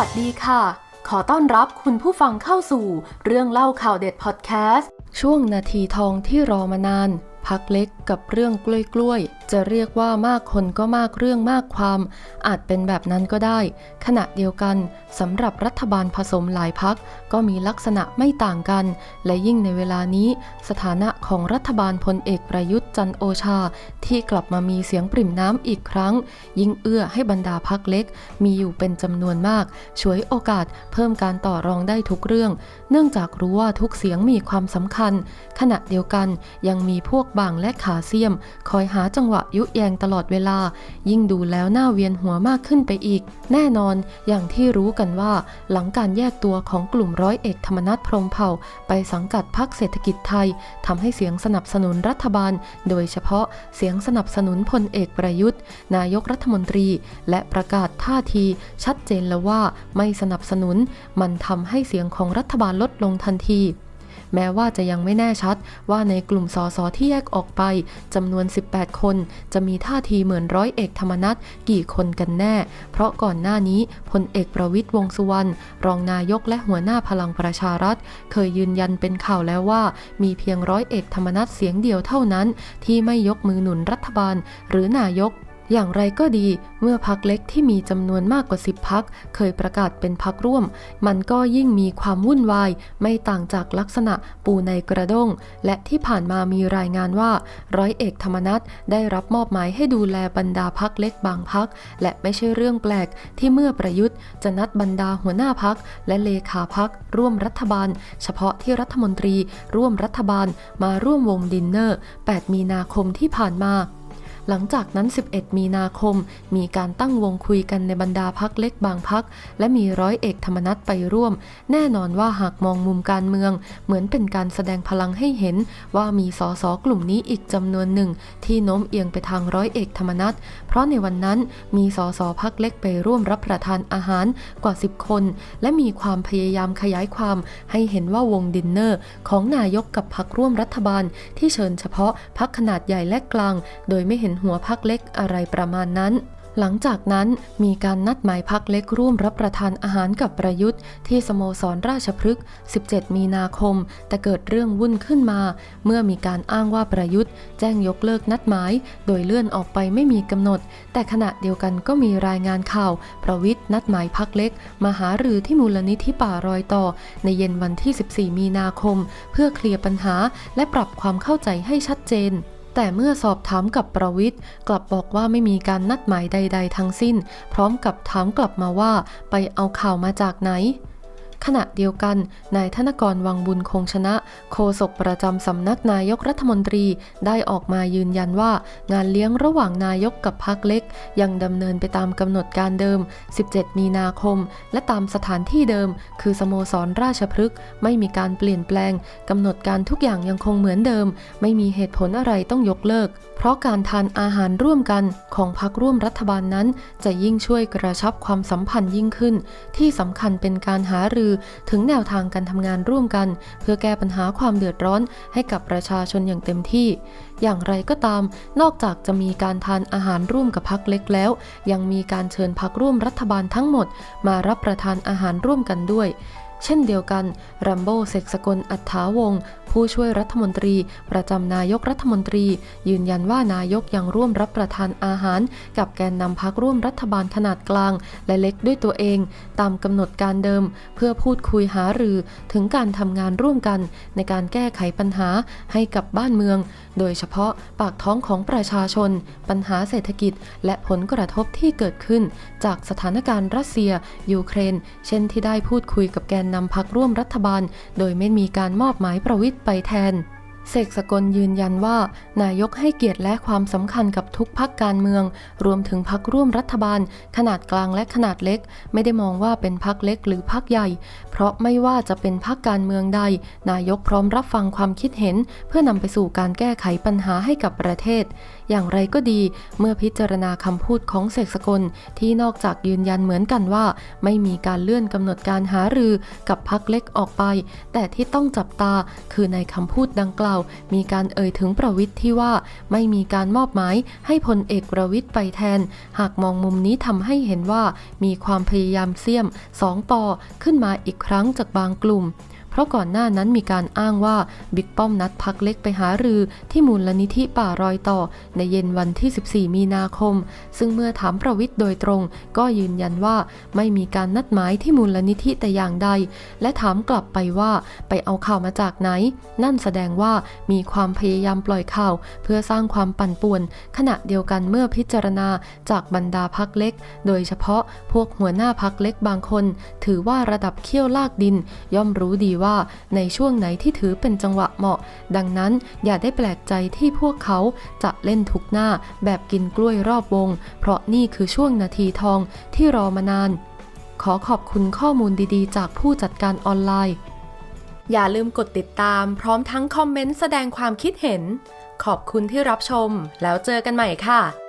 วัสดีค่ะ ขอต้อนรับคุณผู้ฟังเข้าสู่เรื่องเล่าข่าวเด็ดพอดแคสต์ ช่วงนาทีทองที่รอมานาน พักเล็กกับเรื่องกล้วยๆจะเรียกว่ามากคนก็มากเรื่องมากความ อาจเป็นแบบนั้นก็ได้ ขณะเดียวกันสำหรับรัฐบาลผสมหลายพักก็มีลักษณะไม่ต่างกัน และยิ่งในเวลานี้ สถานะของรัฐบาลพลเอกประยุทธ์จันโอชา ที่กลับมามีเสียงปริ่มน้ำอีกครั้ง ยิ่งเอื้อให้บรรดาพักเล็ก มีอยู่เป็นจำนวนมากช่วยโอกาสเพิ่มการต่อรองได้ทุกเรื่อง เนื่องจากรู้ว่าทุกเสียงมีความสำคัญ ขณะเดียวกันยังมีพวกบางและขาเสียม คอยหาจังหวะยุแยงตลอดเวลา ยิ่งดูแล้วหน่าเวียนหัวมากขึ้นไปอีก แน่นอนอย่างที่รู้กันว่า หลังการแยกตัวของกลุ่มร้อยเอกธรรมนัฐพรมเผ่า ไปสังกัดพรรคเศรษฐกิจไทยทำให้เสียงสนับสนุนรัฐบาล โดยเฉพาะเสียงสนับสนุนพลเอกประยุทธ์ นายกรัฐมนตรี และประกาศท่าทีชัดเจนแล้วว่าไม่สนับสนุน มันทำให้เสียงของรัฐบาลลดลงทันที แม้ว่าจะยังไม่แน่ชัดว่าในกลุ่มสสที่แยกออกไปจำนวน 18 คน จะมีท่าทีเหมือนร้อยเอกธรรมนัฐกี่คนกันแน่ เพราะก่อนหน้านี้พลเอกประวิตยวงสุวรรณรองนายกและหัวหน้าพลังประชารัฐ เคยยืนยันเป็นข่าวแล้วว่า มีเพียงร้อยเอกธรรมนัฐเสียงเดียวเท่านั้น ที่ไม่ยกมือหนุนรัฐบาล หรือนายก อย่างไรก็ดีเมื่อพักเล็กที่มีจำนวนมากกว่า 10พักเคยประกาศเป็นพักร่วม มันก็ยิ่งมีความวุ่นวาย ไม่ต่างจากลักษณะปูในกระด้ง และที่ผ่านมามีรายงานว่า ร้อยเอกธรรมนัฐได้รับมอบหมายให้ดูแลบรรดาพักเล็กบางพัก และไม่ใช่เรื่องแปลกที่เมื่อประยุทธ์จะนัดบรรดาหัวหน้าพัก และเลขาพักร่วมรัฐบาล เฉพาะที่รัฐมนตรี ร่วมรัฐบาลมาร่วมวงดินเนอร์ 8 มีนาคมที่ผ่านมา หลังจากนั้น 11 มีนาคม มีการตั้งวงคุยกันในบรรดาพักเล็กบางพัก และมีร้อยเอกธรรมนัฐไปร่วม แน่นอนว่าหากมองมุมการเมือง เหมือนเป็นการแสดงพลังให้เห็น ว่ามีสสกลุ่มนี้อีกจำนวนหนึ่ง ที่โน้มเอียงไปทางร้อยเอกธรรมนัฐเพราะในวันนั้นมีสสพักเล็กไปร่วมรับประทานอาหารกว่า 10 คน และมีความพยายามขยายความให้เห็นว่าวงดินเนอร์ ของนายกกับพักร่วมรัฐบาล ที่เชิญเฉพาะพักขนาดใหญ่และกลาง โดยไม่เห็นหัวพักเล็กอะไรประมาณนั้น หลังจากนั้นมีการนัดหมายพักเล็กร่วมรับประทานอาหารกับประยุทธ์ ที่สโมสรราชพฤกษ์ 17 มีนาคม แต่เกิดเรื่องวุ่นขึ้นมา เมื่อมีการอ้างว่าประยุทธ์ แจ้งยกเลิกนัดหมาย โดยเลื่อนออกไปไม่มีกำหนด แต่ขณะเดียวกันก็มีรายงานข่าว ประวิทย์นัดหมายพักเล็กมาหารือที่มูลนิธิป่ารอยต่อ ในเย็นวันที่ 14 มีนาคม เพื่อเคลียร์ปัญหาและปรับความเข้าใจให้ชัดเจน แต่เมื่อสอบถามกับประวิทย์กลับบอกว่าไม่มีการนัดหมายใด ๆ ทั้งสิ้น พร้อมกับถามกลับมาว่าไปเอาข่าวมาจากไหน ขณะเดียวกัน นายธนกรวังบุญคงชนะ โฆษกประจำสำนักนายกรัฐมนตรีได้ออกมายืนยันว่า งานเลี้ยงระหว่างนายกกับพักเล็ก ยังดำเนินไปตามกำหนดการเดิม 17 มีนาคม และตามสถานที่เดิม คือสโมสรราชพฤกษ์ไม่มีการเปลี่ยนแปลงกำหนดการทุกอย่างยังคงเหมือนเดิม ไม่มีเหตุผลอะไรต้องยกเลิก เพราะการทานอาหารร่วมกันของพักร่วมรัฐบาลนั้น จะยิ่งช่วยกระชับความสัมพันธ์ยิ่งขึ้น ที่สำคัญเป็นการหารือถึงแนวทางการทำงานร่วมกัน เพื่อแก้ปัญหาความเดือดร้อนให้กับประชาชนอย่างเต็มที่ อย่างไรก็ตาม นอกจากจะมีการทานอาหารร่วมกับพักเล็กแล้ว ยังมีการเชิญพักร่วมรัฐบาลทั้งหมด มารับประทานอาหารร่วมกันด้วย เช่นเดียวกันรัมโบ้เสกสกลอัฏฐาวงศ์ผู้ช่วยรัฐมนตรี ประจำนายกรัฐมนตรี ยืนยันว่านายกยังร่วมรับประทานอาหาร กับแกนนำพักร่วมรัฐบาลขนาดกลาง และเล็กด้วยตัวเอง ตามกำหนดการเดิม เพื่อพูดคุยหารือถึงการทำงานร่วมกัน ในการแก้ไขปัญหาให้กับบ้านเมือง โดยเฉพาะปากท้องของประชาชน ปัญหาเศรษฐกิจ และผลกระทบที่เกิดขึ้น จากสถานการณ์รัสเซีย ยูเครน เช่นที่ได้พูดคุยกับแกนนำพักร่วมรัฐบาล โดยไม่มีการมอบหมายประวิทย์ไปแทน เสกสกลยืนยันว่า นายกให้เกียรติและความสำคัญกับทุกพักการเมือง รวมถึงพักร่วมรัฐบาล ขนาดกลางและขนาดเล็ก ไม่ได้มองว่าเป็นพักเล็กหรือพักใหญ่ เพราะไม่ว่าจะเป็นพักการเมืองใด นายกพร้อมรับฟังความคิดเห็น เพื่อนำไปสู่การแก้ไขปัญหาให้กับประเทศ อย่างไรก็ดี เมื่อพิจารณาคำพูดของเสกสกลที่นอกจากยืนยันเหมือนกันว่า ไม่มีการเลื่อนกำหนดการหารือกับพักเล็กออกไป แต่ที่ต้องจับตาคือในคำพูดดังกล่าวมีการเอ่ยถึงประวิทย์ที่ว่าไม่มีการมอบหมายให้พลเอกประวิทย์ไปแทน หากมองมุมนี้ทำให้เห็นว่ามีความพยายามเสี่ยมสองปอขึ้นมาอีกครั้งจากบางกลุ่ม เพราะก่อนหน้านั้นมีการอ้างว่าบิ๊กป้อมนัดพักเล็กไปหารือที่มูลนิธิป่ารอยต่อ ในเย็นวันที่ 14 มีนาคม ซึ่งเมื่อถามประวิทย์โดยตรง ก็ยืนยันว่าไม่มีการนัดหมายที่มูลนิธิแต่อย่างใด และถามกลับไปว่าไปเอาข่าวมาจากไหน นั่นแสดงว่ามีความพยายามปล่อยข่าว เพื่อสร้างความปั่นป่วน ขณะเดียวกันเมื่อพิจารณาจากบรรดาพักเล็ก โดยเฉพาะพวกหัวหน้าพักเล็กบางคน ถือว่าระดับเขี้ยวลากดิน ย่อมรู้ดีว่าว่าในช่วงไหนที่ถือเป็นจังหวะเหมาะ ดังนั้นอย่าได้แปลกใจที่พวกเขาจะเล่นทุกหน้าแบบกินกล้วยรอบวง เพราะนี่คือช่วงนาทีทองที่รอมานาน ขอขอบคุณข้อมูลดีๆ จากผู้จัดการออนไลน์ อย่าลืมกดติดตามพร้อมทั้งคอมเมนต์แสดงความคิดเห็น ขอบคุณที่รับชม แล้วเจอกันใหม่ค่ะ